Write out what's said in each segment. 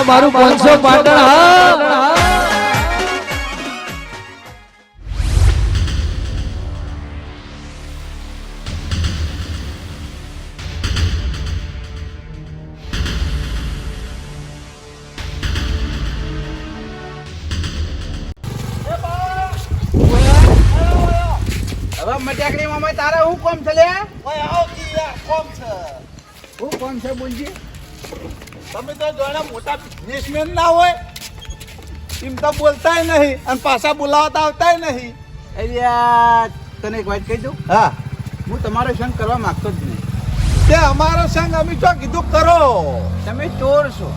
આ મારું પાંચસો પાટણ હા. હવે મામા તારે હું કોમ છે લે? ઓય આવ કી યાર કોમ છે? હું કોમ છે બોલજી? તમે તો જોડે મોટા બિઝનેસમેન ના હોય. એમ તો બોલતાય નહીં અને પાછા બોલાવતા આવતાય નહીં. અહીંયા તને એક વાત કહી દઉં? હા. હું તમારો સંગ કરવા માંગતો જ નહીં. તે અમારો સંગ અમે જો કીધું કરો. તમે ચોર છો.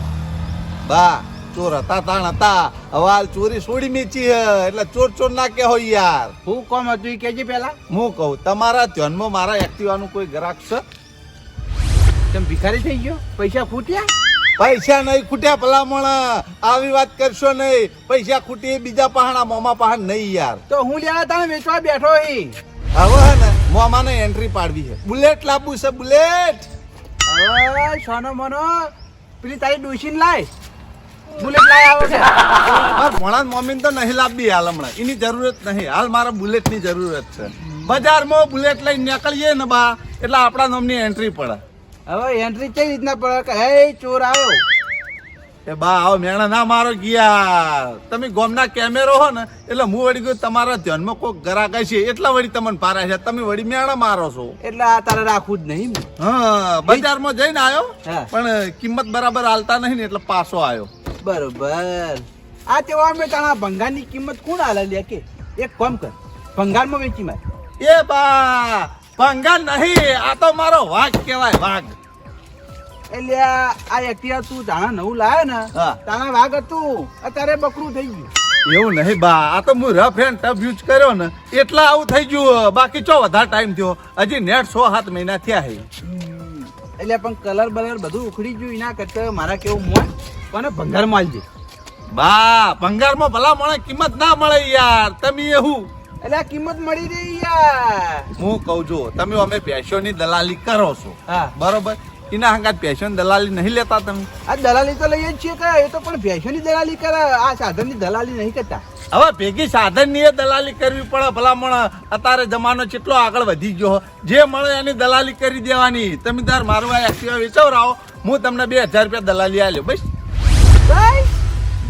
બા ચોર હતા તાણ હતા. હવે હાલ ચોરી છોડી મેચી હે એટલે ચોર ચોર ના કે હોય યાર. હું કોમ હતું એ કેજી પેલા હું કહું તમારા ધ્યાનમાં મારા એક્ટિવાનું કોઈ ગ્રાહક છે? તમે ભિખારી થઈ ગયો? પૈસા ફૂટ્યા પૈસા નહીં ખૂટ્યા ભલામણ આવી વાત કરશો નહીં. પૈસા ખૂટી બીજા પહાણા મોમા પહાણ નહીં યાર. તો હું લ્યા તમે વેચવા બેઠો હવે ને મોમાને એન્ટ્રી પાડવી છે. બુલેટ લાવવું છે બુલેટ હવે સોનો મોનો પેલી તારી ડોશીને લાય. બુલેટ લાય આવે છે. ભણા મમ્મીને તો નહીં લાવવી હાલ હમણાં. એની જરૂરત નહીં. હાલ મારા બુલેટની જરૂરત છે. બજારમાં બુલેટ લઈને નીકળીએ ને બા એટલે આપણા નામની એન્ટ્રી પડે. હવે એન્ટ્રી કઈ રીતના પડે? કે હે ચોર આવ્યો એ બા આવો મેણા ના મારો ગયા તમે ગોમના કેમેરો હો ને એટલે હું વળી ગયો તમારા ધ્યાનમાં કોઈ ગ્રાહક છે એટલા વળી તમને પારા છે. તમે વળી મેણા મારો છો. એટલે આ તારે રાખવું જ નહીં હા બજારમાં જઈને આવ્યો. પણ કિંમત બરાબર હાલતા નહીં ને એટલે પાછો આવ્યો બરોબર. આ તેવા મેં તારા ભંગારની કિંમત કોણ હાલે લે કે? એક કામ કર ભંગારમાં વેચી માર. એ બા ભંગા નહીં આ તો મારો વાઘ કહેવાય વાઘ. એટલે આ એક્ટિવા તું જાણે નવું લાવે ને તાણા તારા વાઘ હતું અત્યારે બકરું થઈ ગયું. એવું નહીં બા આ તો હું રફ એન્ડ ટફ યુઝ કર્યો ને એટલા આવું થઈ ગયું બાકી ચો વધારે ટાઈમ થયો? હજી નેટ સો સાત મહિના થયા છે. એટલે પણ કલર બલર બધું ઉખડી ગયું એના કરતા મારા કેવું મોન પણ ભંગાર માલજે બા ભંગારમાં ભલા મળે કિંમત ના મળે યાર તમે એવું એટલે આ કિંમત મળી રહી યાર. હું કહું છું તમે અમે પેશોની દલાલી કરો છો. હા. બરોબર? એના હંગાત પેશોની દલાલી નહીં લેતા તમે. આ દલાલી તો લઈએ જ છીએ કે એ તો પણ ભેંસોની દલાલી કરે આ સાધનની દલાલી નહીં કરતા. હવે ભેગી સાધનની એ દલાલી કરવી પડે ભલામણ અત્યારે જમાનો કેટલો આગળ વધી ગયો. જે મળે એની દલાલી કરી દેવાની. તમે તાર મારું આ એક્ટિવા વેચવરાવો હું તમને બે હજાર રૂપિયા દલાલી આલ્યો બસ.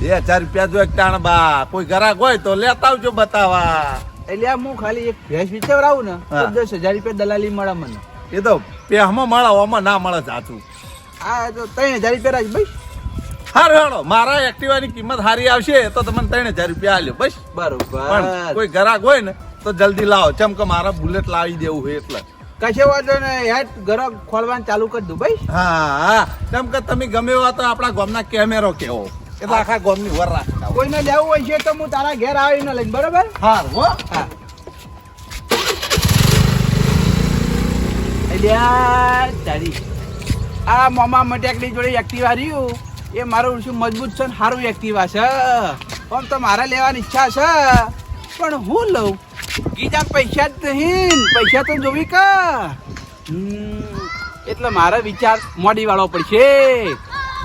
બે હજાર રૂપિયા જો એક ટાણ બા. કોઈ ઘરાક હોય તો લેતા આવજો બતાવા. એટલે આ હું ખાલી એક ભેંસ વિચારાવું ને તો દસ હજાર રૂપિયા દલાલી મળે મને. એ તો પેહમાં મળે ઓમાં ના મળે જાતું. આ તો ત્રણ હજાર રૂપિયા રાખ ભાઈ. હારું હેડો મારા એક્ટિવાની કિંમત સારી આવશે તો તમને ત્રણ હજાર રૂપિયા આલ્યો બસ. બરોબર. કોઈ ગ્રાહક હોય ને તો જલ્દી લાવો. ચમ કે મારા બુલેટ લાવી દેવું હોય એટલે. કશે વાંધો ને યાર ઘર ખોલવાનું ચાલુ કરી દઉં ભાઈ. હા હા. ચમકે તમે ગમે એવા તો આપણા ગામના કેમેરો કેવો. એટલે આખા ગામની વર રાખતા. કોઈને લેવું હોય છે તો હું તારા ઘેર આવીને લઈને બરોબર? હા. હો. હા તારી. આ મોમા મટેકડી જોડે એક્ટિવા રહ્યું. એ મારું શું મજબૂત છે ને સારું એક્ટિવા છે. આમ તો મારે લેવાની ઈચ્છા છે. પણ હું લઉં? ગીજા પૈસા જ નહીં. પૈસા તો જોવી કા? એટલે મારે વિચાર મોડી વાળો પડશે.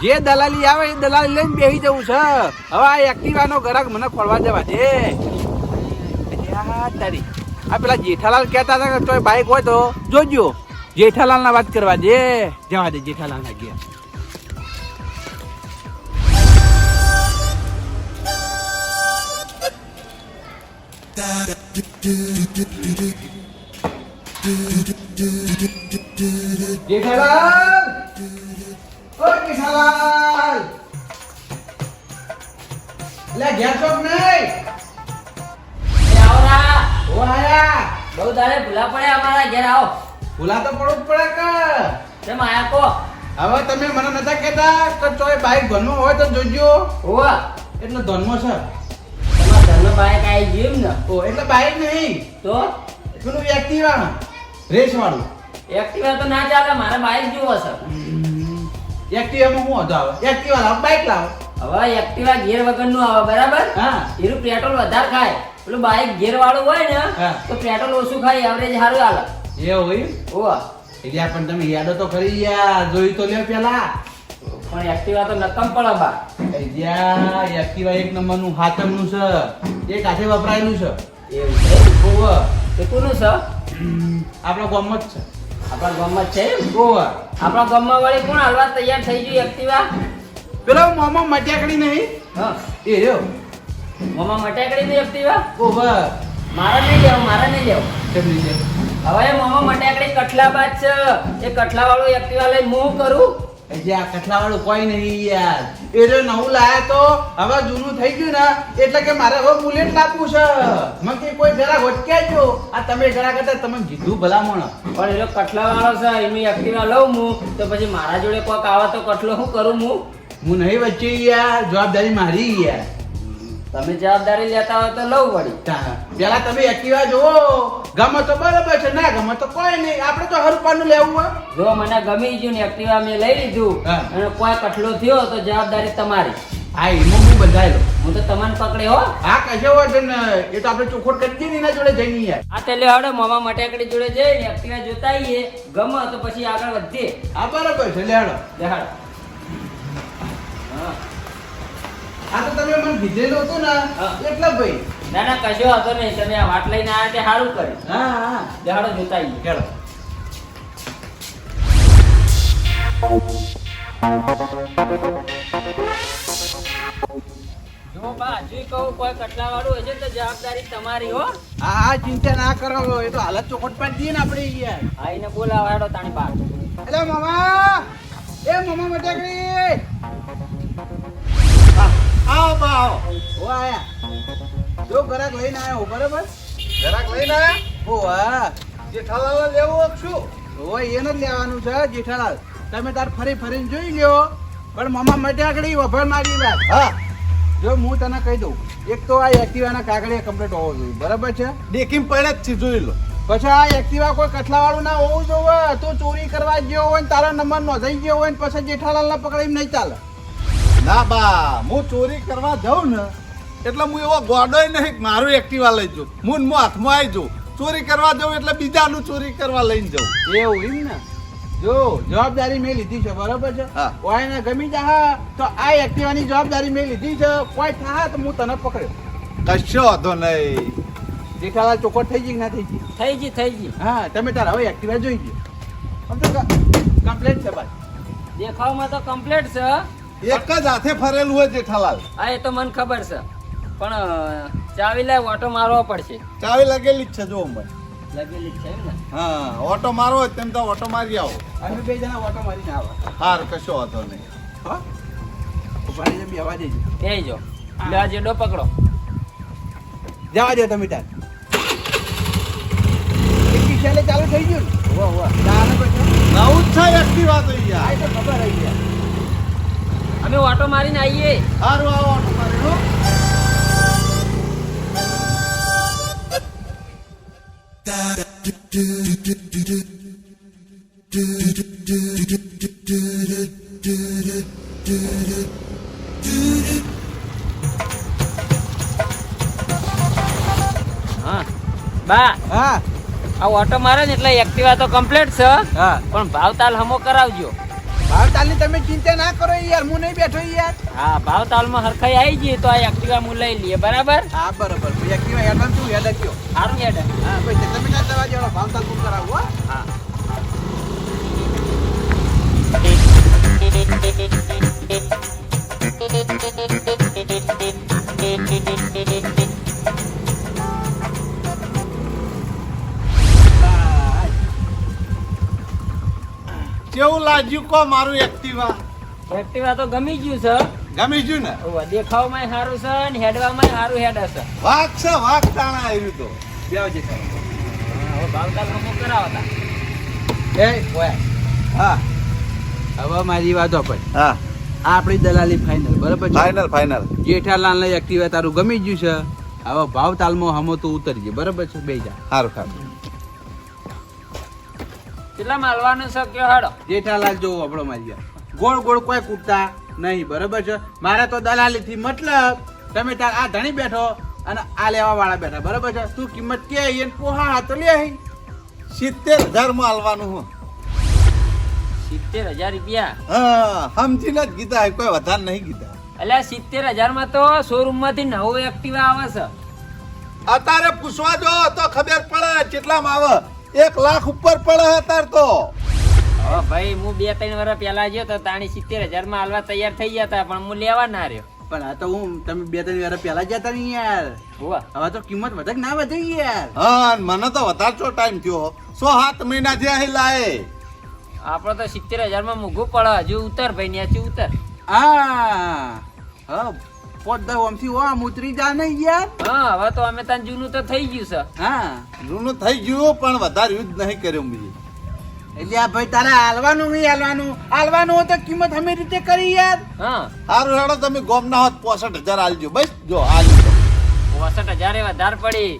જે દલાલી આવે એ દલાલી લઈને બેસી જવું છે. હવે આ એક્ટિવાનો ગ્રાહક મને ખોલવા જવા દે. તારી. આ પેલા જેઠાલાલ કહેતા હતા કે તોય બાઈક હોય તો જોજો. જેઠાલાલ ના વાત કરવા દે. જવા દે જેઠાલાલ ના ઘેર. જેઠાલાલ! ઓ જેઠાલાલ લે ઘેર ચોક નહીં. આવરા ઓ આયા. બહુ દાડે ભૂલા પડે અમારા ઘેર આવો. ભૂલા તો પડવું જ પડે કે. આયા કો. હવે તમે મને નતા કહેતા કે તોય બાઈક ધનમાં હોય તો જોજો હોવા. એટલે ધનમાં છે. તમારા ઘરનો બાઈક આવી ગયું ને. ઓ એટલે બાઈક નહીં. તો? પેલું એક્ટિવા રેસ વાળું. એક્ટિવા તો ના ચાલે મારે બાઈક જોવો છે. એક્ટિવામાં શું હતો આવે? એક્ટિવા લાવ બાઈક લાવ. હવે એક્ટિવા ગેર વગરનું આવે બરાબર? હા. એનું પેટ્રોલ વધારે ખાય. પેલું બાઈક ગેર વાળું હોય ને તો પેટ્રોલ ઓછું ખાય એવરેજ સારું હાલે. એ હોય? ઓવા. એટલે પણ તમે યાદો તો ખરી યાર જોઈ તો લ્યો પેલા. પણ એક્ટિવા તો નકમ પડે બા. એ જ્યાં એક્ટિવા એક નંબરનું હાથમનું છે એક હાથે વપરાયેલું છે. એવું છે? ઓવ. તે કોનું છે? આપણા ગામમાં જ છે. આપણા ગામમાં છે? ગોવા આપણા ગામમાં વાળી કોણ હાલવા તૈયાર થઈ ગયું એક્ટિવા પેલા મોમો મટિયાકડી નહીં. હા. એ રહ્યો. મામા મટાકડી નહીં એક્ટિવા ઓવ મારા નહીં લેવું મારા નહીં લેવું. કેમ હવે મામા મટાકડી કટલા બાદ છે. એ કઠલા વાળું એક્ટિવા લઈ હું કરું? આ કથલાવાળું કોઈ નહીં યાર. એ જો નવું લાયા તો હવે જૂનું થઈ ગયું ને એટલે કે મારે હવે બુલેટ લાવવું છે. મને કે કોઈ જરા વટક્યા જો. આ તમે જરા કરતા તમે કીધું ભલામણ. પણ એ કઠલાવાળો કઠલા વાળો છે એની એક્ટિવા લઉં હું તો પછી મારા જોડે કોક આવે તો કઠલો શું કરું હું હું નહીં વચ્ચે યાર જવાબદારી મારી યાર. તમે જવાબદારી લેતા હોય તો લઉં વળી. પેલા તમે એક્ટિવા જોવો ગમે તો બરાબર છે ના ગમે તો કોઈ નહીં. આપણે તો હરપાનું લેવું હોય. જો મને ગમી ગયું ને એક્ટિવા મેં લઈ લીધું અને કોઈ કઠલો થયો તો જવાબદારી તમારી. હા એમાં હું બંધાયેલો હું તો તમને પકડે હો. હા કશો વાંધો ને એ તો આપણે ચોખોટ કરી દઈએ એના જોડે જઈને યાર. આ તે હડો મામા મટાકડી જોડે જઈને એક્ટિવા જોતા આવીએ. ગમે તો પછી આગળ વધીએ. હા બરાબર છે લેડો દેખાડો હા. આ તો તમે મને કીધેલું હતું ને એટલે ભાઈ. ના ના કશો હતો નહીં. તમે આ વાત લઈને આવ્યા તે સારું કર્યું. હા હા દેહાડો જોતા આવીએ. ખેડો જો બા હજુ કહું કોઈ કટલા વાળું હશે તો જવાબદારી તમારી હો. હા હા ચિંતા ના કરો એ તો હાલત ચોખટ દઈએ ને આપણે યાર આઈને બોલાવો હેડો તાણી બા એટલે મામા એ મામા મટાકડી આવો બા આવો. ઓ આયા. જો ગરાક લઈને આવ્યો બરાબર? ગરાક લઈને આવ્યા ઓ હા. જેઠાલાલ લેવું શું? હોય એને જ લેવાનું છે જેઠાલાલ. તમે તાર ફરી ફરીને જોઈ લ્યો પણ મામા મટાકડી વફર મારી વાત હા. જો હું તને કહી દઉં એક તો આ એક્ટિવાના કાગળિયા કમ્પ્લીટ હોવો જોઈએ. બરાબર છે? દેખીને પડે જ છે જોઈ લો. પછી આ એક્ટિવા કોઈ કઠલાવાળું ના હોવું જોવે તું ચોરી કરવા ગયો હોય ને તારો નંબર નોંધાઈ ગયો હોય ને પછી જેઠાલાલ ના પકડીને નહીં ચાલે. ના બા હું ચોરી કરવા જાઉં ને એટલે હું એવો ગોડોય નહીં મારું એક્ટિવા લઈ જાઉં. હું ને હું હાથમાં આવી જાઉં. ચોરી કરવા જાઉં એટલે બીજાનું ચોરી કરવા લઈને જાઉં. એવું એમ ને? જો જવાબદારી મેં લીધી છે બરાબર છે? હા. કોઈને ગમી જા તો આ એક્ટિવાની જવાબદારી મેં લીધી છે. કોઈ થા તો હું તને પકડ્યો. કશો વાંધો નહીં. જેઠાલાલ ચોખવટ થઈ ગઈ કે ના થઈ ગઈ? થઈ ગઈ થઈ ગઈ. હા તમે તારા હવે એક્ટિવા જોઈ ગયો કમ્પ્લેટ છે બસ દેખાવમાં તો કમ્પ્લેટ છે. એક જ હાથે ફરેલું હોય જેઠાલાલ હા એ તો મને ખબર છે. પણ ચાવી લાવ ઓટો મારવો પડશે. ચાવી લગેલી જ છે જો મને લગેલી જ છે એમ ને? હા ઓટો મારો હોય તેમ તો ઓટો મારી આવો. અમે બે જણા ઓટો મારીને આવો. હાર કશો વાંધો નહીં. હા? ભાઈ જઈ બેવા દેજો એ જો લે આ જેડો પકડો. જવા દો તમે તાર ચાલુ થઈ ગયું ને? વાહ વાહ ચાલે પછી. નવું જ છે એક્ટિવા તો આ યાર તો ખબર આવી ગયા. અમે ઓટો મારીને આવીએ. સારું આવો ઓટો મારી બા હા. આ ઓટો મારે ને એટલે એક્ટિવા તો કમ્પ્લીટ છે. હા. પણ ભાવતાલ હમો કરાવજો. ભાવ તાલની તમે ચિંતા ના કરો યાર હું નહીં બેઠો યાર. હા ભાવતાલમાં હરખાઈ આવી જઈએ તો આ એક્ટિવા હું લઈ લઈએ બરાબર? હા બરાબર. એક્ટિવા એડવાન્સ શું હેડ કયો? સારું હેડ. હા ભાઈ તમે ના દવા જેવો ભાવતાલ બુક કરાવો હો. બસ. કેવું લાગ્યું કો મારું એક્ટિવા? એક્ટિવા તો ગમી ગયું છે. ગમી ગયું ને? ઓવા, દેખાવમાંય સારું છે ને હેડવામાં સારું હેડ છે. વાક છે વાઘ તાણા આવ્યું તો. બેવજે સાહેબ. હવે કરાવતા. એ? ઓય. હા. હવે મારી વાતો પણ હા. આપણી દલાલી ફાઇનલ બરાબર છે? ફાઇનલ ફાઇનલ જેઠાલાલ ને એક્ટિવા તારું ગમી ગયું છે. હવે ભાવ તાલમાં હમો તો ઉતરજે બરાબર છે? બે જા. સારું સારું કેટલા માલવાનું છે કે હાડો. જેઠાલાલ જો આપણો મારી ગયા ગોળ ગોળ કોઈ કૂટતા નહીં બરાબર છે? મારે તો દલાલી થી મતલબ તમે તાર આ ધણી બેઠો અને આ લેવા વાળા બેઠા બરાબર છે? તું કિંમત કે એને પોહા હા તો લે. સિત્તેર હજારમાં હાલવાનું હું. સિત્તેર હજાર રૂપિયા? હા સમજીને જ કીધા કોઈ વધારે નહીં કીધા. એટલે સિત્તેર હજારમાં તો શોરૂમમાંથી નવું એક્ટિવા આવે છે. અત્યારે પૂછવા જો તો ખબર પડે કેટલામાં આવે. એક લાખ ઉપર પડે હતા તો. હવે ભાઈ હું બે ત્રણ વર્ષ પહેલા ગયો તો તાણી સિત્તેર હજારમાં હાલવા તૈયાર થઈ ગયા હતા પણ હું લેવા ના રહ્યો. પણ આ તો હું તમે બે ત્રણ વાર પહેલા જતા નહીં યાર. હોવા. હવે તો કિંમત વધે કે ના વધે યાર? હા મને તો વધારે ચો ટાઈમ થયો. સો સાત મહિના થયા હે લાય. આપડે તો સિત્તેર હજારમાં મોઘું પડે હજુ ઉતર ભાઈ ન્યાથી ઉતર. હા. હા. પોત દહ આમથી ઓ આમ ઉતરી જા નહીં યાર. હા હવે તો અમે તાન જૂનું તો થઈ ગયું છે. હા. જૂનું થઈ ગયું પણ વધારે યુદ્ધ નહીં કર્યો બીજું એટલે આ ભાઈ તારે હાલવાનું નહીં હાલવાનું? હાલવાનું હોય તો કિંમત અમે રીતે કરી યાર. હા. સારું હેડો તમે ગોમ ના હોત પોસઠ હજાર હાલજો બસ જો હાલજો પોસઠ હજાર વધારે પડી.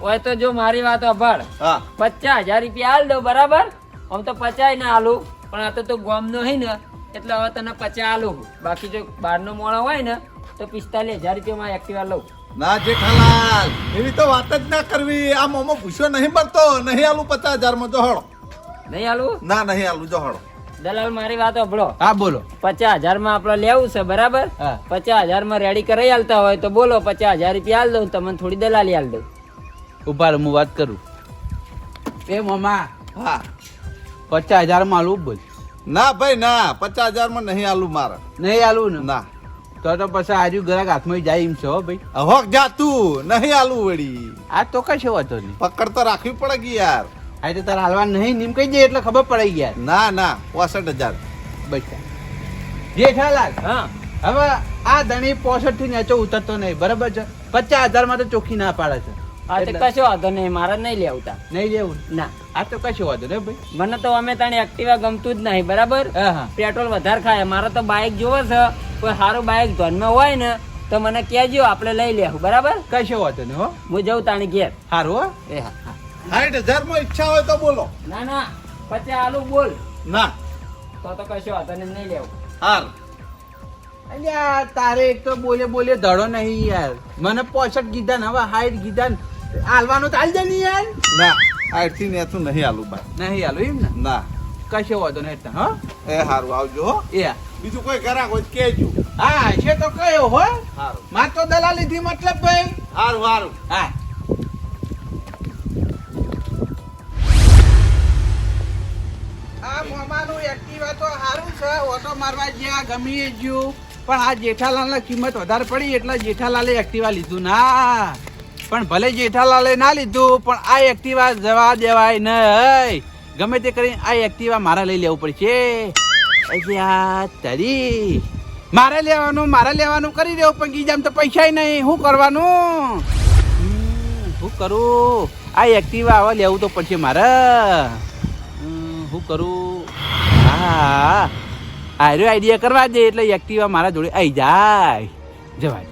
હોય તો જો મારી વાત અભળ. હા. પચાસ હજાર રૂપિયા હાલ દો બરાબર? આમ તો પચાય ના હાલું પણ આ તો તું ગોમનો હે ને એટલે હવે તને પચાસ હાલું બાકી જો બહારનો મોણો હોય ને તો પિસ્તાલીસ હજાર રૂપિયામાં એક્ટિવા લઉં. ના જેઠાલાલ એવી તો વાત જ ના કરવી. આ મોમો પૂછ્યો નહીં મળતો. નહીં આલું પચાસ હજારમાં જો હળો. નહીં આલું? ના નહીં આલું જો હળો. દલાલ મારી વાત સાંભળો. હા બોલો. પચાસ હજારમાં આપડે લેવું છે બરાબર? હા. પચાસ હજારમાં રેડી કરાઈ આલતા હોય તો બોલો પચાસ હજાર રૂપિયા આલ દઉં તમને થોડી દલાલી આલ દઉં. ઊભા રહો, હું વાત કરું. એ મમા હા. પચાસ હજારમાં આલું બોલ. ના ભાઈ ના. પચાસ હજારમાં નહીં આલું મારે. નહીં આલું ને? ના. તો તો પછી આજુ ગ્રાહક હાથમાં જાય એમ છો ભાઈ. હોક જા તું. નહીં આલું વળી. આ તો કશો વાતો નહીં. પકડ તો રાખવી પડે કે યાર. આ તો તારા હાલવા નહીં નીમ કહી દે એટલે ખબર પડે યાર. ના ના પોસઠ હજાર. બચા જેઠાલાલ હા. હવે આ ધણી પોસઠથી નીચે ઉતરતો નહીં બરાબર છે? પચાસ હજારમાં તો ચોખ્ખી ના પાડે છે. આ તો કશો વાંધો નહીં મારે નહીં લેવતા નહીં લેવું ના? આ તો કશો વાંધો નહીં ભાઈ. મને તો અમે તાણી એક્ટિવા ગમતું જ નહીં બરાબર? પેટ્રોલ વધારે ખાય મારે તો બાઇક જોવે છે કોઈ સારું બાઇક ધનમાં હોય ને તો મને કહેજો આપણે લઈ લેવું બરાબર? કશો વાંધો નહીં હો. હું જઉં તાણી ઘેર. સારું હો. એ હા હા. સાઠ હજારમાં ઈચ્છા હોય તો બોલો. ના ના પછી આલુ બોલ. ના. તો તો કશો વાંધો નહીં નહીં લેવું. હાર. અલ્યા તારે એક તો બોલે બોલે ધડો નહીં યાર. મને પોસઠ કીધા ને હવે હાઈટ કીધા ને હાલવાનું તો હાલ દે યાર. ના આઠ ને તું નહીં આલું બા. નહીં હાલું એમ ને? ના. કશો વાંધો નહીં હા? એ હારું આવજો હો. એ બીજું કોઈ કરા કોઈ કેજો હા છે તો કયો હો. હારું. માર તો દલાલી થી મતલબ ભાઈ. હારું હારું. હા. મોમાનું એક્ટિવા તો સારું છે ઓટો મારવા જ્યાં ગમી એ જ્યું. પણ આ જેઠાલાલને કિંમત વધારે પડી એટલે જેઠાલાલે એક્ટિવા લીધું. ના. પણ ભલે જેઠાલાલે ના લીધું, પણ આ એક્ટિવા જવા દેવાય નહીં. ગમે તે કરીને આ એક્ટિવા મારે લઈ લેવું પડશે. તારી. મારે લેવાનું મારે લેવાનું કરી દેવું, પણ ગીજામ તો પૈસા નહીં. શું કરવાનું? શું કરું? આ એક્ટિવા આવા લેવું તો પડશે મારે. શું કરું? હા. આર્યો આઈડિયા કરવા દે એટલે એક્ટિવા મારા જોડે આવી જાય. જવા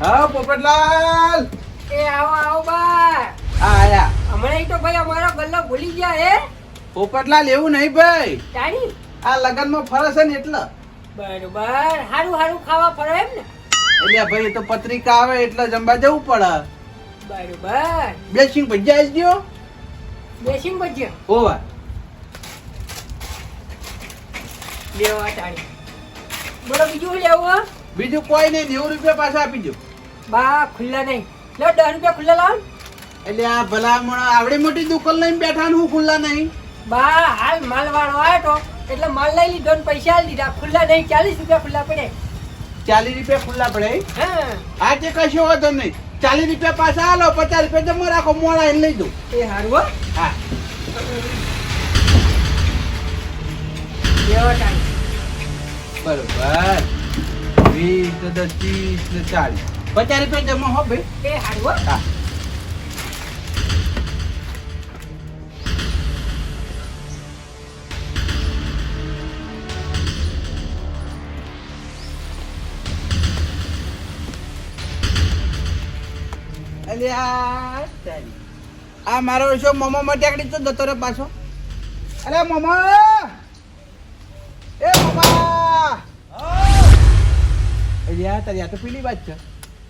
હા પોપટલાલ. એ આવો આવો બા. આયા. હમણાં તો ભાઈ અમારો ગલ્લો ભૂલી ગયા હે. પોપટલાલ એવું નહીં ભાઈ. તારી આ લગનમાં ફરે છે ને એટલે. બરોબર. હારું હારું ખાવા પડે એમ ને. એટલે ભાઈ તો પત્રિકા આવે એટલે જમવા જવું પડે. બરોબર. બે સિંગ ભજીયા આવી ગયો બેસીને બજ્યો ઓવા લેવા તારી બોલો બીજું લેવું બીજું કોઈ નહીં નેવું રૂપિયા પાછા આપી દો બા ખુલ્લા નહીં. લો દસ રૂપિયા ખુલ્લા લાવ. એટલે આ ભલામણ આવડી મોટી દુકાન લઈને બેઠા હું ખુલ્લા નહીં? બા હાલ માલ વાળો આવ્યો એટલે માલ લઈ લીધો ને પૈસા આલી દીધા. ખુલ્લા નહીં ચાલીસ રૂપિયા ખુલ્લા પડે. ચાલીસ રૂપિયા ખુલ્લા પડે? હા. આજે કશો વાંધો નહીં. ચાલીસ રૂપિયા પાછા હાલો પચાસ રૂપિયા જમા રાખો મોડા એને લઈ દો એ હારું હો. બરોબર. વીસ દસ ત્રીસ ને ચાલીસ. પચાસ રૂપિયા જમા હો ભાઈ. એ હારું હો. આ મારો શો મોમો મટાકડી તો જતો રે પાછો? અરે મોમો! એ મોમા! હા તારી આ તો પીલી વાત છે.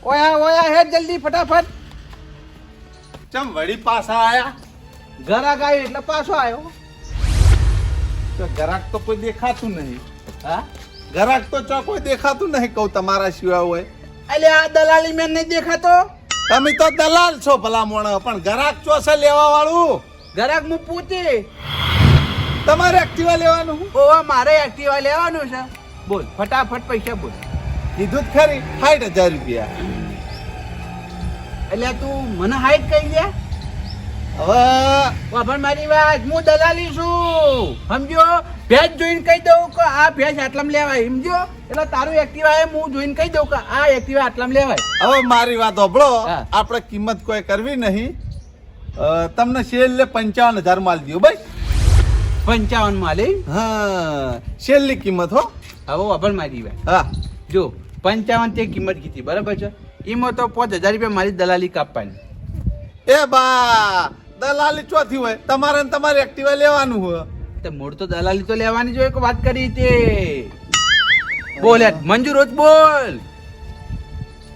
ઓયા ઓયા હે જલ્દી ફટાફટ. ચમ વળી પાછા આયા? ઘરાક આવ્યો એટલે પાછો આવ્યો તો ગરાક તો કોઈ દેખાતું નહીં. હા? ગરાક તો ચો કોઈ દેખાતું નહીં કહું તમારા સિવાય હોય. અલે આ દલાલી મેં નહીં દેખાતો. તમે તો દલાલ છો ભલા મોણ પણ ગરાક ચો છે લેવા વાળું ઘરાક હું પૂછે તમારે એક્ટિવા લેવાનું? ઓવા મારે એક્ટિવા લેવાનું છે. બોલ ફટાફટ પૈસા બોલ. કીધું જ ખરી સાઠ હજાર રૂપિયા. એટલે તું મને હાઈટ કહી દે. હવે પણ મારી વાત હું દલાલી છું. સમજો ભેજ જોઈને કહી દઉં કે આ ભેજ આટલામાં લેવાય સમજો એટલે તારું એક્ટિવા એ હું જોઈને કહી દઉં કે આ એક્ટિવા આટલામાં લેવાય. હવે મારી વાત હોભળો. આપણે કિંમત કોઈ કરવી નહીં. તમને છેલ્લે પંચાવન હજાર માલ દો ભાઈ પંચાવન માલ? હા છેલ્લી કિંમત હો. હવે વભણ મારી વાત. હા. જો પંચાવન તે કિંમત કીધી બરાબર છે? એમાં તો પાંચ હજાર રૂપિયા મારી દલાલી કાપવાની. એ બા દલાલી ચોથી હોય. તમારે ને તમારે એક્ટિવા લેવાનું હોય. તો મૂળ તો દલાલી તો લેવાની જોઈએ કે વાત કરી તે. બોલ મંજૂર હોત બોલ.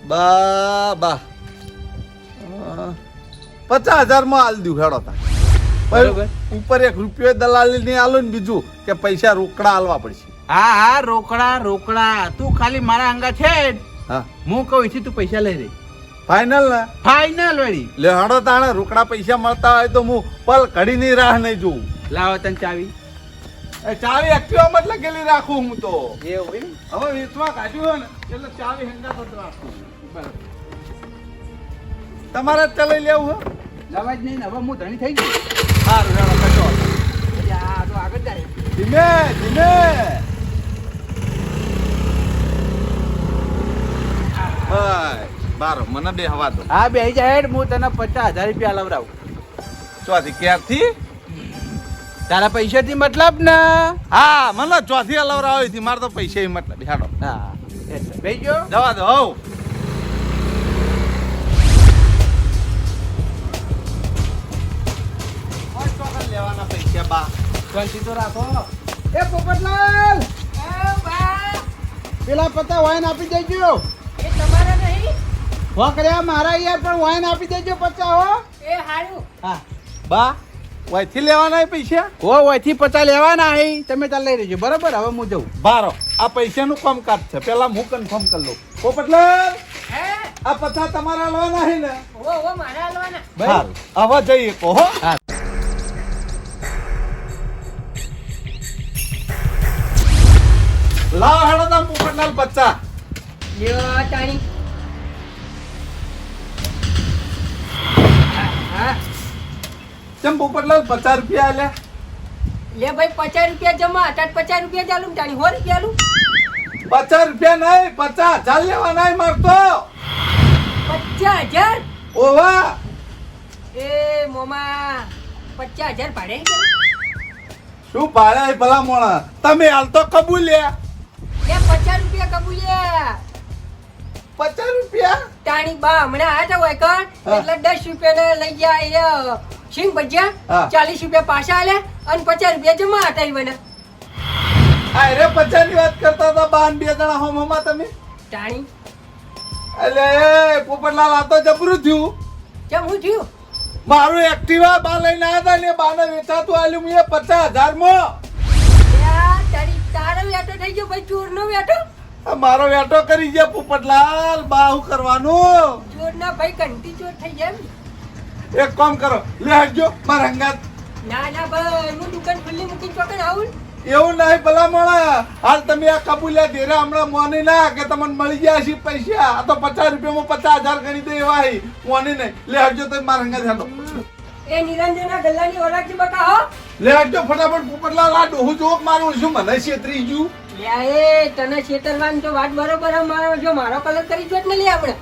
બા બા. પચાસ હજારમાં હાલ દઉં હેડો તા ઉપર એક રૂપિયો દલાલી ને આલો ને બીજું કે પૈસા રોકડા આલવા પડશે. હા હા રોકડા રોકડા. તું ખાલી મારા અંગા છે. હા. હું કહું છું તું પૈસા લઈ લે. ફાઇનલ ને? ફાઇનલ વળી. લે હડો તાણે રોકડા પૈસા મળતા હોય તો હું પલ ઘડીની રાહ નહીં જોઉં. લાવો તને ચાવી. એ ચાવી એક્ટિવા મત લગેલી રાખું હું તો. એવું હવે વેચવા કાઢ્યું હોય ને એટલે ચાવી હેંગા પર રાખું. તમારે જ ચલાવી લેવું હો. લાવા જ નહીં ને હવે હું ધણી થઈ ગઈ સારું હેડો કશો આગળ જાય. ધીમે ધીમે ભાઈ બારો મને બે હવા દો. હા બે જાય હેડ હું તને પચાસ હજાર રૂપિયા લવડાવું ચોથી ક્યારથી? તારા પૈસાથી મતલબ ને? હા મને ચોથી અલવરાવી હતી મારે તો પૈસા મતલબ. હેડો હા ભાઈ ગયો? જવા દો હવ. લેવાના પૈસા બા? શાંતિ તો રાખો એ પોપટલાલ! પેલા પત્તા વાઈન આપી દેજો. એ તમારા નહીં? કર્યા મારા યાર પણ વાઈન આપી દેજો પચા હો. એ હારું. હા. બા વયથી લેવાના પૈસા? હો વયથી પચા લેવાના હે તમે તાર લઈ લેજો. બરાબર હવે હું જઉં. બારો. આ પૈસાનું કામકાજ છે. પેલા હું કન્ફર્મ કરી લઉં. પોપટલાલ હે? આ પચા તમારા લેવાના હે ને? ઓ ઓ મારા હાલવાના. હાલ હવે જઈએ કહો હો. હા. લાવ હેડો તા પોપટલાલ પચાસ. લ્યો તાણી ચમ પોપટલાલ પચાસ રૂપિયા આલ્યા લે ભાઈ પચાસ રૂપિયા જમા. અટાટ પચાસ રૂપિયા ચાલુ તાણી હો રૂપિયા આલું? પચાસ રૂપિયા નહીં પચાસ હજાર લેવા હે મારતો. પચાસ હજાર? ઓવા. એ મોમા પચાસ હજાર ભાડે. શું ભાડે ભલા મોણા? તમે હાલ તો કબૂલ્યા. લે પચાસ રૂપિયા કબૂલ્યા. પચાસ રૂપિયા? તાણી બા હમણાં આ હોય કણ એટલે દસ રૂપિયા લઈ ગયા સિંગ ભજીયા. ચાલીસ રૂપિયા પાછા આલે અને પચાસ રૂપિયા જમા હતા ઈ આ રે પચાસની વાત કરતા હતા બાન બે જણા હોમ હોમાં તમે? તાણી એટલે પોપટલાલ આ તો જબરું થયું. કેમ હું થયું? મારું એક્ટિવા બા લઈને આવ્યા હતા ને બાને વેચાતું આલ્યું મેં પચાસ હજારમાં તારી તારો વેટો થઈ ગયો ભાઈ ચોર નો વેટો. મારો વેટો કરી ગયા પોપટલાલ બાહુ કરવાનું. ચોર ના ભાઈ કંટી ચોર થઈ જાય એક કામ કરો લે હટજો મારા હંગાત. ના ના ભાઈ હું દુકાન ખુલ્લી મૂકી ચોકન આવું. એવું નહીં ભલા મોણા હાલ તમે આ કબૂલ્યા ધીરે હમણાં મોની ના કે તમને મળી ગયા છે પૈસા. આ તો પચાસ રૂપિયામાં પચાસ હજાર ગણી દે એવા. મોની નહીં. લે હટજો તમે મારા હંગાત હેડો એ નિરંજના ગલ્લાની ઓળખી બકા હો. લે હટજો ફટાફટ પોપટલાલ આ ડોહું જોક મારું શું મને છે લ્યા એ તને છેતરવાની તો વાત બરોબર હે. મારો જો મારો કલર કરી જોત ને લે આપણે.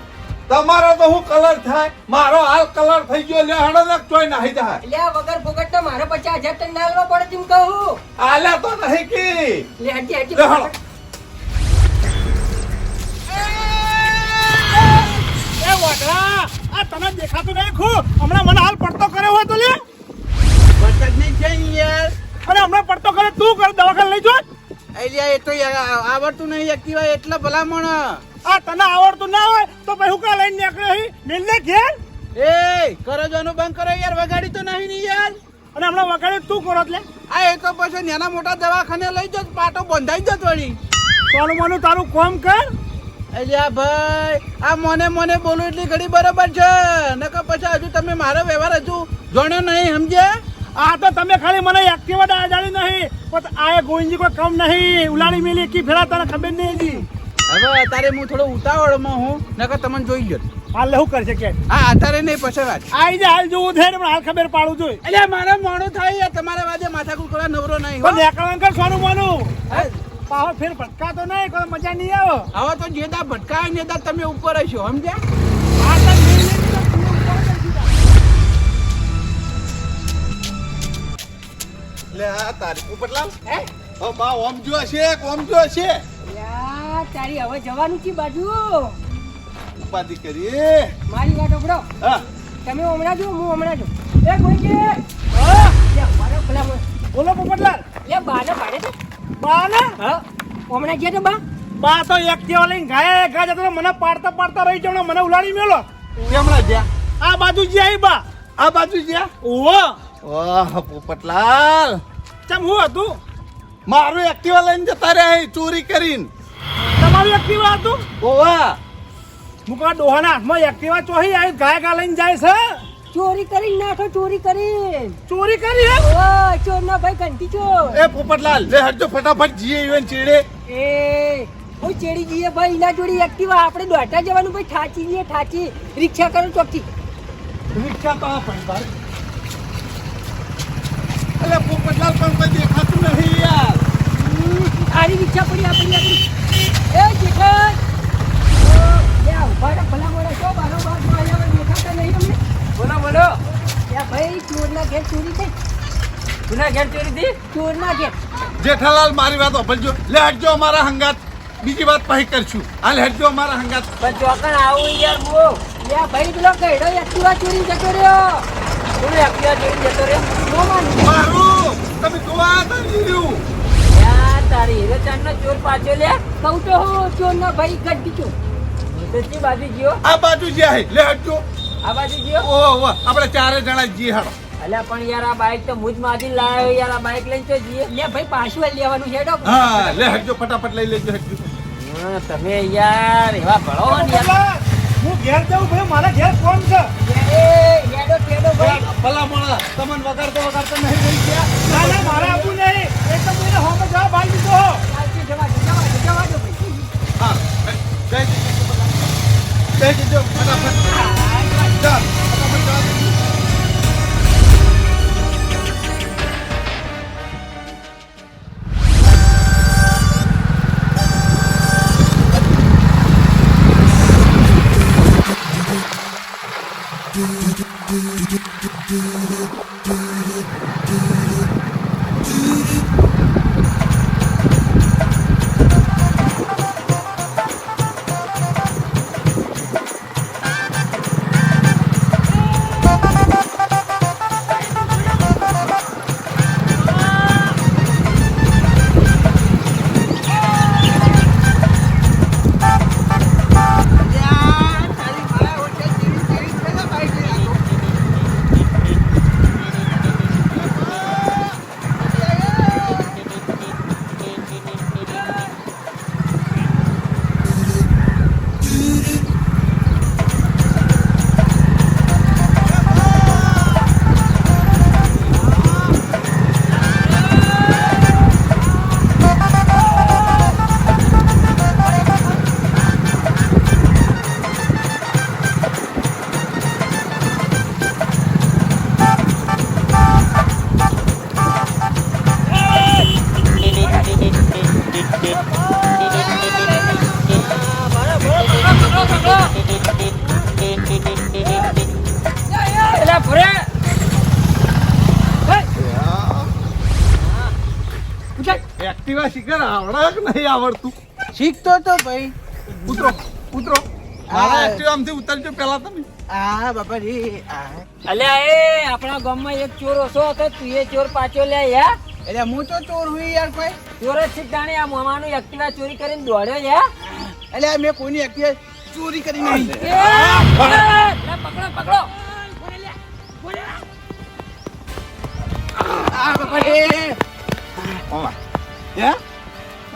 તમારો તો હું કલર થાય? મારો હાલ કલર થઈ ગયો લે હડો લગ ચોય નાહી જાય. લ્યા વગર ફોગટ તો મારે પચાસ હજાર તને નાલવો પડે તેમ કહું આલ્યા તો નહીં કી. લે એ વાઘરા આ તને દેખાતું નહીં ખુ? હમણાં મને હાલ પડતો કર્યો હોય તો લે. વરસાદ નહીં છે યાર? અરે હમણાં પડતો કરે તું કર દવાખાને લઈ જો અલ્યા એ તો આવડતું નહીં એક્ટિવા એટલે ભલામણ. આ તને આવડતું ના હોય તો પછી હું કા લઈને નીકળ્યો હી. મિલને ઘેર? એ કરજવાનું બંધ કરો યાર વગાડી તો નહીં ની યાર. અને હમણાં વગાડી તું કરો એટલે. આ એ તો પછી નાના મોટા દવાખાને લઈ જત પાટો બંધાઈ જત વળી. સોનું મોનું તારું કોમ કર. અલ્યા ભાઈ આ મને મને બોલું એટલી ઘડી બરાબર છે. નકર પછી હજુ તમે મારો વ્યવહાર હજુ જોણ્યો નહીં સમજ્યા? આ તો તમે ખાલી મને એક્ટિવા ડાળી નહીં પણ આ ગોવિંદજી કોઈ કમ નહીં. ઉલાડી મેલી કી ફેરા તને ખબર નહીં જી હવે અત્યારે હું થોડો ઉતાવળમાં હું નકર તમને જોઈ ગયો હાલ હું કરશે કે. હા અત્યારે નહીં પછી વાત. આઈ જાય હાલ જોવું થાય પણ હાલ ખબર પાડું જોઈએ એટલે મારે મોડું થાય તમારા વાજે માથાકૂટ કરવા નવરો નહીં. પણ નેકળવાનું કર સોનું મોનું હે? પાહો ફેર ભટકા તો નહીં કોઈ મજા નહીં આવે. હવે તો જે દા ભટકાય ને દા તમે ઉપર હશો સમજ્યા? સીધા. લે આ તારી પોપટલાલ ઓ બા ઓમ જો છે ઓમ જો છે યા, તારી હવે જવાનું છે બાજુ. ઉપાધિ કરી. મારી વાત ઓબડો હા. તમે હમણાં જો હું હમણાં જો. એ કોઈ હા. લે મારો પેલા બોલો પોપટલાલ. લે બાને પાડે છે. બા ને હા. હમણાં ગયા તો બા? બા તો એક્ટિવા લઈને ગાય ગા જતો મને પાડતા પાડતા રહી જમણે મને ઉલાડી મેલો. કેમણા જ્યાં આ બાજુ જે આવી બા? આ બાજુ જ્યાં? ઓહો ઓહ પોપટલાલ. ચમ હું હતું? મારું એક્ટિવા લઈને જતા રહ્યા અહીં ચોરી કરીને. તમારું એક્ટિવા હતું? ઓવા. મુકા ડોહાના હાથમાં એક્ટિવા ચોહી આવી ગાય ગા લઈને જાય છે? ચોરી કરી નાખો ચોરી કરી ચોરી કરી હે ઓ ચોર ના ભાઈ ઘંટી ચોર. એ પોપટલાલ લે હટજો ફટાફટ જીએ ઇવન ચીડે. એ હું ચેડી જઈએ ભાઈ એના જોડી એક્ટિવા. આપણે દોટા જવાનું ભાઈ ઠાચી જઈએ ઠાચી. રિક્ષા કરો ચોકથી. રિક્ષા તો આ પડી અલે પોપટલાલ પણ કોઈ દેખાતું નહીં યાર. આરી ઈચ્છા પડી આપણી આપણી એ જેઠાઈ ઓ, ઊભા રહો, ભલા મોડા છો બારો બારમાં આવ્યા હોય, દેખાતા નહીં અમને. બોલો બોલો. યા ભાઈ ચોરના ઘેર ચોરી થઈ. ચોરના ઘેર ચોરી થઈ ચોરના ઘેર. જેઠાલાલ મારી વાત સાંભળજો લે હટજો અમારા હંગાત. બીજી વાત પછી કરશું. હાલ હટજો અમારા હંગાત. પણ ચોકણ આવું યાર બો યા ભાઈ પેલો કઈડો એક્ટિવા ચોરી જતો રહ્યો. કોણ એક્ટિવા ચોરી જતો રે નો માનું મારું તમે જોવા હતા રહ્યું યાર તારી હીરો ચાંદ નો ચોર પાછો લે. કહું તો હું ચોરના ભાઈ ઘંટી ચોર તો ચી બાજુ ગયો. આ બાજુ જે હે લે હટજો. આ બાજુ ગયો? ઓહો આપણે ચારે જણા જી હાડો અલ્યા પણ યાર આ બાઈક તો મુજમાંથી લાવ્યો યાર આ બાઈક લઈને તો જીએ લે ભાઈ પાછું લેવાનું છે ડો હા લે હટજો ફટાફટ લઈ લેજો હટજો. હા, તમે યાર એવા ભળો ને યાર. હું ઘેર જાઉં ભાઈ મારા ઘેર કોણ છે? ભાઈ ભલા મોણા તમને વગાડતો વગાડતો નહીં રહી ગયા ના ના મારે આવું નહીં એ તો મને હોમે જવાબ આપી દીધો હો. ભાઈ હા જય જય Do આવડતું શીખતો તો ભાઈ ઉતરો ઉતરો મારા એક્ટિવા આમથી ઉતરજો પેલા તમે આ બાપાજી આ અલ્યા એ આપણા ગામમાં એક ચોર ઓછો હતો તું એ ચોર પાછો લે યા એટલે હું તો ચોર હું યાર ભાઈ ચોર જ જાણે આ મામાનું એક્ટિવા ચોરી કરીને દોડ્યો યા એટલે મેં કોઈની એક્ટિવા ચોરી કરી નહીં પકડો પકડો આ બાપા. હે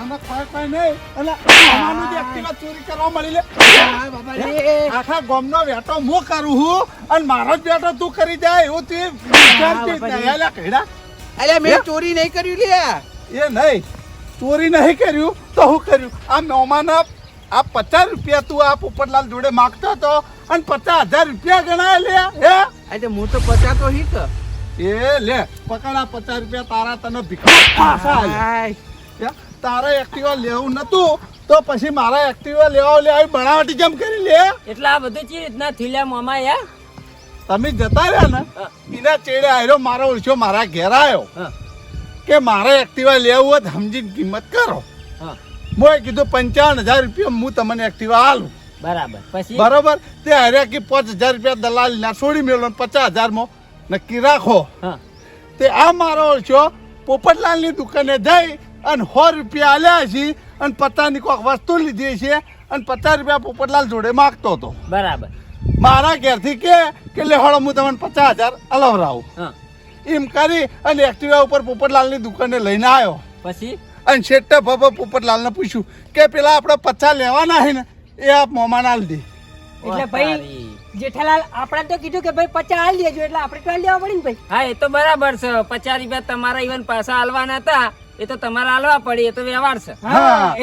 મને કોઈ કોઈ નહીં. એટલે અમારું જે એક્ટિવા ચોરી કરવા મળી લે આ બાપા રે આખા ગામનો વેટો હું કરું છું અને મારો જ વેટો તું કરી જાય એવું તે વિચારતી જ નહીં. એટલે મેં ચોરી નહીં કર્યું લ્યા. એ નહીં. ચોરી નહીં કર્યું તો હું કર્યું? આ મહેમાન આ પચાસ રૂપિયા તું આ પોપટલાલ જોડે માગતો હતો અને પચાસ હજાર રૂપિયા ગણાય લે હે? એટલે હું તો પચાસ તો હીક. એ લે પકડ પચાસ રૂપિયા તારા તને ભીખા પાછા? તારે એક્ટિવા લેવું નતું તો પછી મારા એક્ટિવા લેવા લે આવી બનાવટી જેમ કરી લે? એટલે આ બધું ચી રીતના થીલ્યા મામા યા? તમે જતા રહ્યા ને એના ચેડે આવ્યો મારો ઓળખ્યો મારા ઘેર આવ્યો. કે મારે એક્ટિવા લેવું હોય તો સમજીને કિંમત કરો. હા. મોએ કીધું પંચાવન હજાર રૂપિયા હું તમને એક્ટિવા આલું. બરાબર. પછી? બરોબર? તે હાર્યા કે પાંચ હજાર રૂપિયા દલાલ ના છોડી મેળો પચાસ હજારમાં નક્કી રાખો. હા. તે આ મારો ઓળખ્યો પોપટલાલની દુકાને જઈ અને સો રૂપિયા આલ્યા છે અને પચાસની કોઈક વસ્તુ લીધી છે અને પચાસ રૂપિયા પોપટલાલ જોડે માગતો હતો. બરાબર. મારા ઘેરથી કે કે લે હળો હું તમને પચાસ હજાર અલવરાવું. હા. એમ કરી અને એક્ટિવા ઉપર પોપટલાલની દુકાને લઈને આવ્યો. પછી? અને શેઠે બાબા પોપટલાલને પૂછ્યું કે પેલા આપણે પચાસ લેવાના છે ને એ આપ મોમાં આલ દે. એટલે ભાઈ જેઠાલાલ આપણે તો કીધું કે ભાઈ પચાસ હાલ લેજો એટલે આપણે તો લેવા પડી ને ભાઈ. હા એ તો બરાબર છે. પચાસ રૂપિયા તમારા ઇવન પાછા હાલવાના હતા. એ તો તમારે હાલવા પડી એ તો વ્યવહાર છે.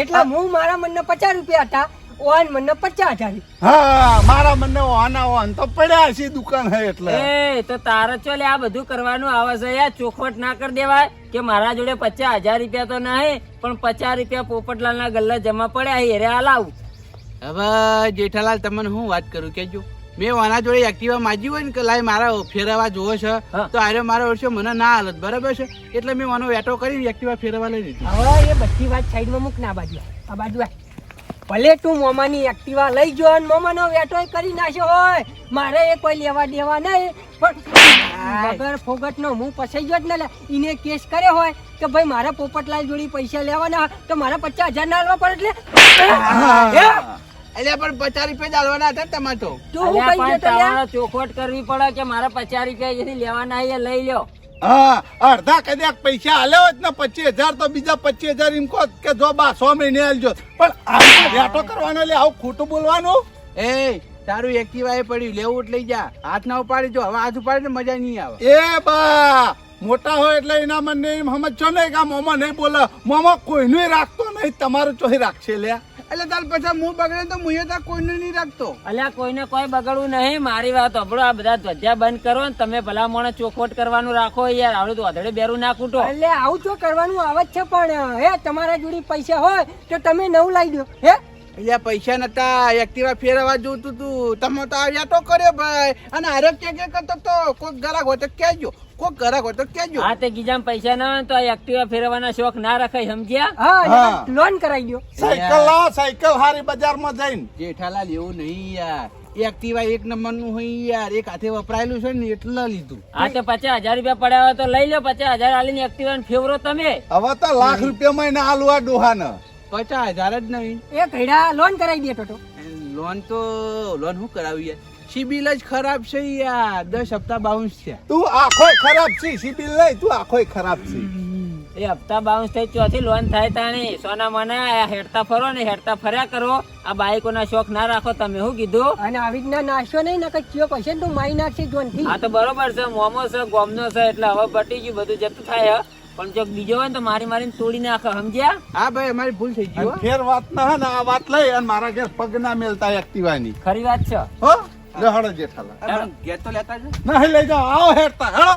એટલે હું મારા મનને પચાસ રૂપિયા હતા ઓન મનને પચાસ હજાર. હા મારા મને વાના ઓન તો પડ્યા છે દુકાન હે એટલે. એ તો તારે ચોલે આ બધું કરવાનું આવે છે યાર ચોખવટ ના કરી દેવાય કે મારા જોડે પચાસ હજાર રૂપિયા તો નહીં પણ પચાસ રૂપિયા પોપટલાલના ગલ્લા જમા પડ્યા છે, હાલ આવું. હવે જેઠાલાલ તમને હું વાત કરું કેજો મેં વાના જોડે એક્ટિવા માજી હોય ને કે લાય મારા ફેરવા જોવો છે તો આરે મારા વર્ષે મને ના હાલત બરાબર છે એટલે મેં વાનો વેટો કરીને એક્ટિવા ફેરવા લઈ લીધી હવે એ બધી વાત સાઈડમાં મૂક ના બાજુ આ બાજુ. ભલે તું મોમાની એક્ટિવા લઈ જો અને મોમાનો વેટો કરી નાખ્યો હોય મારે એ કોઈ લેવા દેવા નહીં પણ વગર ફોગટનો હું પસાઈ ગયો જ ને લે. ઈને કેસ કર્યો હોય કે ભાઈ મારા પોપટલાલ જોડી પૈસા લેવાના તો મારે પચાસ હજાર ના લેવા પડે એટલે? એટલે પણ પચાસ રૂપિયા ડાલવાના હતા તમારે તો. તું હું કઈ જતો લ્યા? ચોખવટ કરવી પડે કે મારા પચાસ રૂપિયા જેથી લેવાના છે એ લઈ લ્યો. હા અડધા કદાચ પૈસા આલ્યા જ ને પચીસ હજાર તો બીજા પચીસ હજાર એમ કહો કે જો બા સો મહિને આલજો. પણ આ રેટો કરવાનો એટલે આવું ખોટું બોલવાનું? એ તારું એક્ટિવા એ પડ્યું. લેવું એટલે લઈ જા. હાથ ના ઉપાડી જો. હવે હાથ ઉપાડી ને મજા નહીં આવે. એ બા મોટા હોય એટલે એના મને એમ સમજો નહીં કે મોમો નહીં બોલે. મોમો કોઈનું રાખતો નહીં. તમારું ચોહી રાખશે લે એટલે તાર પછી હું બગડે તો હું તાર કોઈને નહીં રાખતો. અલ્યા કોઈને કોઈ બગડવું નહીં. મારી વાત હબળો આ બધા ધ્વજા બંધ કરો ને તમે ભલા મોણે ચોખવટ કરવાનું રાખો યાર. આવડું તો અધડે બેરું ના કૂટો. એટલે આવું તો કરવાનું આવે છે પણ હે તમારા જોડે પૈસા હોય તો તમે નવું લાવી દો હે? એટલે પૈસા નતા. એક્ટિવા ફેરવા જોતું તું. તમે તો આવ્યા તો કર્યો ભાઈ. અને આરોગ્ય કે કે કરતો તો? કોઈ ગરાક હોય તો કહેજો. કોઈક ગરાક કોઈ તો કેજો. હા તે ગીજામ પૈસા ના હોય તો આ એક્ટિવા ફેરવાના શોખ ના રખાય સમજ્યા? હા. લોન કરાવી ગયો સાયકલ લાવો સાયકલ હારી બજારમાં જઈને. જેઠાલાલ એવું નહીં યાર. એક્ટિવા એક નંબરનું હોય યાર. એક હાથે વપરાયેલું છે ને એટલે લીધું. હા તો પચાસ હજાર રૂપિયા પડ્યા હોય તો લઈ લો પચાસ હજાર આલીને એક્ટિવા ને ફેવરો તમે. હવે તો લાખ રૂપિયા મહિને આલુ આ ડોહાને. પચાસ હજાર જ નહીં. એ કઈડા લોન કરાવી દે ટોટો. લોન તો લોન હું કરાવી યાર? સિબિલ જ ખરાબ છે યાર. દસ હપ્તા બાઉન્સ છે. તું આખો ખરાબ છે સિબિલ લઈ તું આખો ખરાબ છે. એ હપ્તા બાઉન્સ થઈ ચોથી લોન થાય તાણી. સોના મને આ હેડતા ફરો ને હેડતા ફર્યા કરો. આ બાઈકોના શોખ ના રાખો તમે શું કીધું? અને આવી રીતના નાશો નહીં નકર ચિયો પૈસા તું મારી નાખશે જોનથી. હા તો બરોબર છે મોમો છે ગોમનો છે એટલે હવે બટી ગયું બધું જતું થાય. પણ જો બીજો હોય ને તો મારી મારીને તોડી નાખે સમજ્યા? હા ભાઈ અમારી ભૂલ થઈ ગઈ ફેર વાત ના હે ને આ વાત લઈ અને મારા ઘેર પગ ના મેલતા એક્ટિવાની ખરી વાત છે. હો? લે હળો જેઠાલા ગેટ લેતા જ ના લઈ જાઓ આવો હેડતા હળો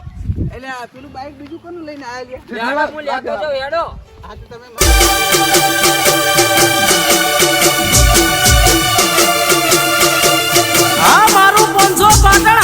એટલે આ પેલું બાઈક બીજું કોનું લઈને આયા લે લેતો તો હેડો. આ તો તમે હા મારું પંજો પાટણ